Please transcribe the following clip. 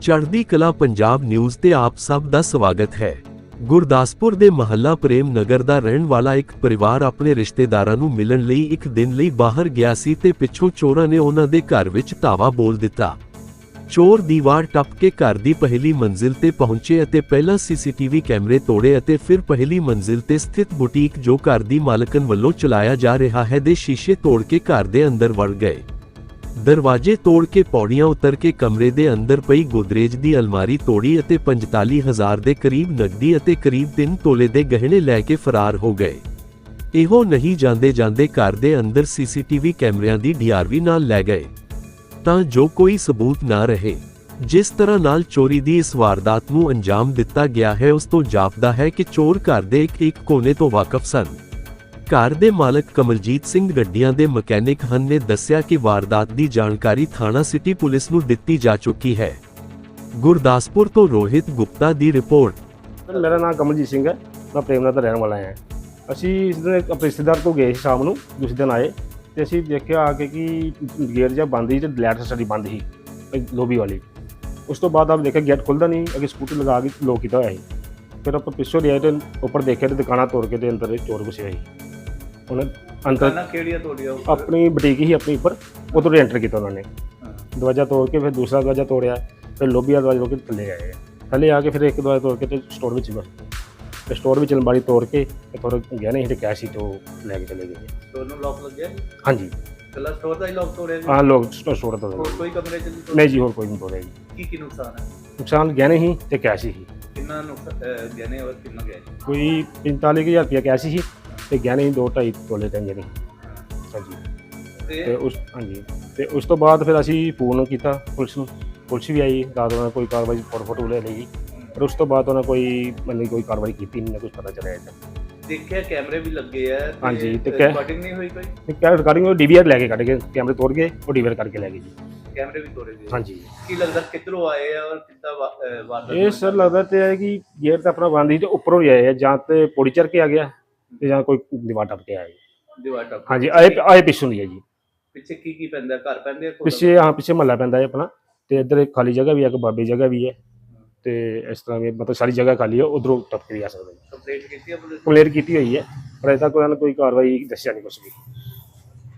ਚੜ੍ਹਦੀ ਕਲਾ ਪੰਜਾਬ ਨਿਊਜ਼ ਤੇ ਆਪ ਸਭ ਦਾ ਸਵਾਗਤ ਹੈ। ਗੁਰਦਾਸਪੁਰ ਦੇ ਮਹੱਲਾ ਪ੍ਰੇਮ ਨਗਰ ਦਾ ਰਹਿਣ ਵਾਲਾ ਇੱਕ ਪਰਿਵਾਰ ਆਪਣੇ ਰਿਸ਼ਤੇਦਾਰਾਂ ਨੂੰ ਮਿਲਣ ਲਈ ਇੱਕ ਦਿਨ ਲਈ ਬਾਹਰ ਗਿਆ ਸੀ ਤੇ ਪਿੱਛੋਂ ਚੋਰਾਂ ਨੇ ਉਹਨਾਂ ਦੇ ਘਰ ਵਿੱਚ ਧਾਵਾ ਬੋਲ ਦਿੱਤਾ। ਚੋਰ ਦੀਵਾਰ ਟੱਪ ਕੇ ਘਰ ਦੀ ਪਹਿਲੀ ਮੰਜ਼ਿਲ ਤੇ ਪਹੁੰਚੇ ਅਤੇ ਪਹਿਲਾਂ ਸੀਸੀਟੀਵੀ ਕੈਮਰੇ ਤੋੜੇ ਅਤੇ ਫਿਰ ਪਹਿਲੀ ਮੰਜ਼ਿਲ ਤੇ ਸਥਿਤ ਬੁਟੀਕ ਜੋ ਘਰ ਦੀ ਮਾਲਕਨ ਵੱਲੋਂ ਚਲਾਇਆ ਜਾ ਰਿਹਾ ਹੈ ਦੇ ਸ਼ੀਸ਼ੇ ਤੋੜ ਕੇ ਘਰ ਦੇ ਅੰਦਰ ਵੜ ਗਏ। ਦਰਵਾਜ਼ੇ ਤੋੜ ਕੇ ਪੌੜੀਆਂ ਉਤਰ ਕੇ ਕਮਰੇ ਦੇ ਅੰਦਰ ਪਈ ਗੋਦਰੇਜ ਦੀ ਅਲਮਾਰੀ ਤੋੜੀ ਅਤੇ 45000 ਦੇ ਕਰੀਬ ਨਕਦੀ ਅਤੇ ਕਰੀਬ 3 ਤੋਲੇ ਦੇ ਗਹਿਣੇ ਲੈ ਕੇ ਫਰਾਰ ਹੋ ਗਏ। ਇਹੋ ਨਹੀਂ ਜਾਂਦੇ ਜਾਂਦੇ ਘਰ ਦੇ ਅੰਦਰ ਸੀਸੀਟੀਵੀ ਕੈਮਰਿਆਂ ਦੀ ਡੀਆਰਵੀ ਨਾਲ ਲੈ ਗਏ। ਤਾਂ ਜੋ ਕੋਈ ਸਬੂਤ ਨਾ ਰਹੇ, ਜਿਸ ਤਰ੍ਹਾਂ ਨਾਲ ਚੋਰੀ ਦੀ ਇਸ ਵਾਰਦਾਤ ਨੂੰ ਅੰਜਾਮ ਦਿੱਤਾ ਗਿਆ ਹੈ, ਉਸ ਤੋਂ ਜਾਪਦਾ ਹੈ ਕਿ ਚੋਰ ਘਰ ਦੇ ਇੱਕ ਇੱਕ ਕੋਨੇ ਤੋਂ ਵਾਕਫ ਸਨ। ਕਾਰ ਦੇ ਮਾਲਕ ਕਮਲਜੀਤ ਸਿੰਘ ਗੱਡੀਆਂ ਦੇ ਮਕੈਨਿਕ ਹਨ ਨੇ ਦੱਸਿਆ ਕਿ ਵਾਰਦਾਤ ਦੀ ਜਾਣਕਾਰੀ ਥਾਣਾ ਸਿਟੀ ਪੁਲਿਸ ਨੂੰ ਦਿੱਤੀ ਜਾ ਚੁੱਕੀ ਹੈ। ਗੁਰਦਾਸਪੁਰ ਤੋਂ ਰੋਹਿਤ ਗੁਪਤਾ ਦੀ ਰਿਪੋਰਟ। ਸਰ, ਮੇਰਾ ਨਾਮ ਕਮਲਜੀਤ ਸਿੰਘ ਹੈ। ਮੈਂ ਪ੍ਰੇਮਨਗਰ ਦਾ ਰਹਿਣ ਵਾਲਾ ਹਾਂ। ਅਸੀਂ ਇਸ ਦਿਨ ਆਪਣੇ ਰਿਸ਼ਤੇਦਾਰ ਤੋਂ ਗਏ ਸੀ ਸ਼ਾਮ ਨੂੰ, ਦੂਸਰੇ ਦਿਨ ਆਏ ਤੇ ਅਸੀਂ ਦੇਖਿਆ ਆ ਕੇ ਕਿ ਗੇਟ ਜਿਹਾ ਬੰਦ ਸੀ ਤੇ ਲੈਟ ਸਾਡੀ ਬੰਦ ਸੀ ਲੋਬੀ ਵਾਲੀ। ਉਸ ਤੋਂ ਬਾਅਦ ਆਪ ਦੇਖਿਆ ਗੇਟ ਖੁੱਲਦਾ ਨਹੀਂ, ਅੱਗੇ ਸਕੂਟਰ ਲਗਾ ਕੇ ਲੋਕ ਕੀਤਾ ਹੋਇਆ ਸੀ। ਫਿਰ ਆਪਾਂ ਪਿੱਛੋਂ ਲਿਆਏ ਤੇ ਉੱਪਰ ਦੇਖਿਆ ਤੇ ਦੁਕਾਨਾਂ ਤੋੜ ਕੇ ਤੇ ਅੰਦਰ ਚੋਰ ਘੁਸੇ ਹੋਏ ਉਹਨੇ ਅੰਦਰ ਦੁਕਾਨਾਂ ਕਿਹੜੀਆਂ ਤੁਹਾਡੀਆਂ? ਆਪਣੀ ਬੁਟੀਕ ਹੀ ਆਪਣੀ ਉੱਪਰ ਉਧਰੋਂ ਐਂਟਰ ਕੀਤਾ ਉਹਨਾਂ ਨੇ। ਹਾਂ। ਦਰਵਾਜ਼ਾ ਤੋੜ ਕੇ ਫਿਰ ਦੂਸਰਾ ਦਰਵਾਜ਼ਾ ਤੋੜਿਆ ਫਿਰ ਲੋਬੀ ਵਾਲਾ ਦਰਵਾਜ਼ਾ ਤੋੜ ਕੇ ਥੱਲੇ ਆਏ। ਥੱਲੇ ਆ ਕੇ ਫਿਰ ਇੱਕ ਦਰਵਾਜ਼ਾ ਤੋੜ ਕੇ ਤੇ ਸਟੋਰ ਵਿੱਚ ਵੜ ਗਏ ਤੇ ਸਟੋਰ ਵਿੱਚ ਅਲਮਾਰੀ ਤੋੜ ਕੇ ਤੇ ਥੋੜਾ ਗਹਿਣੇ ਸੀ ਤੇ ਕੈਸ਼ ਸੀ ਤੇ ਉਹ ਲੈ ਕੇ ਚਲੇ ਗਏ। ਸਟੋਰ ਨੂੰ ਲੌਕ ਲੱਗਿਆ? ਹਾਂਜੀ। ਕੱਲਾ ਸਟੋਰ ਦਾ ਹੀ ਲੌਕ ਤੋੜਿਆ ਜੀ? ਹਾਂ ਲੋਕ ਸਟੋਰ ਸਟੋਰ ਤੋਂ ਹੋਰ ਕੋਈ ਕਮਰੇ ਚ ਨਹੀਂ ਤੋੜਿਆ? ਨਹੀਂ ਜੀ ਹੋਰ ਕੋਈ ਨਹੀਂ ਤੋੜਿਆ ਜੀ। ਕੀ ਕੀ ਨੁਕਸਾਨ ਹੈ? ਨੁਕਸਾਨ ਗਹਿਣੇ ਸੀ ਤੇ ਕੈਸ਼ ਸੀ। ਕਿੰਨਾ ਨੁਕਸਾਨ ਗਹਿਣੇ ਔਰ ਕਿੰਨਾ ਗਿਆ ਜੀ? ਕੋਈ 45000 ਰੁਪਇਆ ਕੈਸ਼ ਸੀ। ਤੇ ਗਹਿਣੇ ਸੀ ਦੋ ਢਾਈ ਤੋਲੇ ਟੰਗੇ ਨੇ। ਹਾਂਜੀ। ਤੇ ਉਸ ਹਾਂਜੀ। ਤੇ ਉਸ ਤੋਂ ਬਾਅਦ ਫਿਰ ਅਸੀਂ ਫੋਨ ਕੀਤਾ ਪੁਲਿਸ ਨੂੰ। ਪੁਲਿਸ ਵੀ ਆਈ ਰਾਤ ਨੇ ਕੋਈ ਕਾਰਵਾਈ ਫੋਟੋ ਫੋਟੋ ਲੈ ਲਈ। ਪਰ ਉਸ ਤੋਂ ਬਾਅਦ ਉਹਨਾਂ ਕੋਈ ਮਤਲਬ ਕੋਈ ਕਾਰਵਾਈ ਕੀਤੀ ਨਹੀਂ ਕੁਝ ਪਤਾ ਚੱਲਿਆ ਇਹਦਾ ਦੇਖਿਆ ਕੈਮਰੇ ਵੀ ਲੱਗੇ ਆ ਹਾਂਜੀ, ਤੇ ਰਿਕਾਰਡਿੰਗ ਨਹੀਂ ਹੋਈ ਕੋਈ? ਤੇ ਕੈ ਰਿਕਾਰਡਿੰਗ ਉਹ ਡੀਵੀਆਰ ਲੈ ਕੇ ਕੱਢ ਕੇ ਕੈਮਰੇ ਤੋੜ ਗਏ ਉਹ ਡੀਵੀਆਰ ਕਰਕੇ ਲੈ ਗਏ ਜੀ। ਕੈਮਰੇ ਵੀ ਤੋੜੇ ਗਏ। ਹਾਂਜੀ। ਕੀ ਲੱਗਦਾ ਕਿੱਧਰੋਂ ਆਏ ਆ ਔਰ ਕਿੱਦਾਂ ਵਾਰਦਾਤ ਇਹ ਸਰ ਲੱਗਦਾ ਤੇ ਹੈ ਕਿ ਗੇਟ ਤਾਂ ਆਪਣਾ ਬੰਦ ਸੀ ਤੇ ਉੱਪਰੋਂ ਹੀ ਆਏ ਆ ਜਾਂ ਤੇ ਪੌੜੀ ਚੜ ਕੇ ਆ ਗਿਆ। ਤੇ ਜਾਂ ਕੋਈ ਦੀਵਾਰ ਟੱਪ ਕੇ ਆਇਆ ਦੀਵਾਰ ਟੱਪ ਹਾਂਜੀ ਆਏ ਆਏ ਪਿੱਛੋਂ ਦੀ ਹੈ ਜੀ। ਪਿੱਛੇ ਕੀ ਕੀ ਪੈਂਦਾ? ਘਰ ਪੈਂਦੇ ਆ ਕੋਲ? ਪਿੱਛੇ ਹਾਂ ਪਿੱਛੇ ਮਹੱਲਾ ਪੈਂਦਾ ਹੈ ਆਪਣਾ। ਤੇ ਇੱਧਰ ਇੱਕ ਖਾਲੀ ਜਗ੍ਹਾ ਵੀ ਹੈ ਇੱਕ ਬਾਬੇ ਜਗ੍ਹਾ ਵੀ ਹੈ। ਤੇ ਇਸ ਤਰ੍ਹਾਂ ਵੀ ਮਤਲਬ ਸਾਰੀ ਜਗ੍ਹਾ ਖਾਲੀ ਹੈ ਉਧਰੋਂ ਟੱਪ ਕੇ ਵੀ ਆ ਸਕਦਾ ਜੀ ਕੰਪਲੇਂਟ ਕੀਤੀ ਆ ਪੁਲਿਸ? ਕੰਪਲੇਂਟ ਕੀਤੀ ਹੋਈ ਹੈ ਪਰ ਅਜੇ ਤੱਕ ਉਹਨਾਂ ਨੇ ਕੋਈ ਕਾਰਵਾਈ ਦੱਸਿਆ ਨਹੀਂ ਕੁਛ ਵੀ।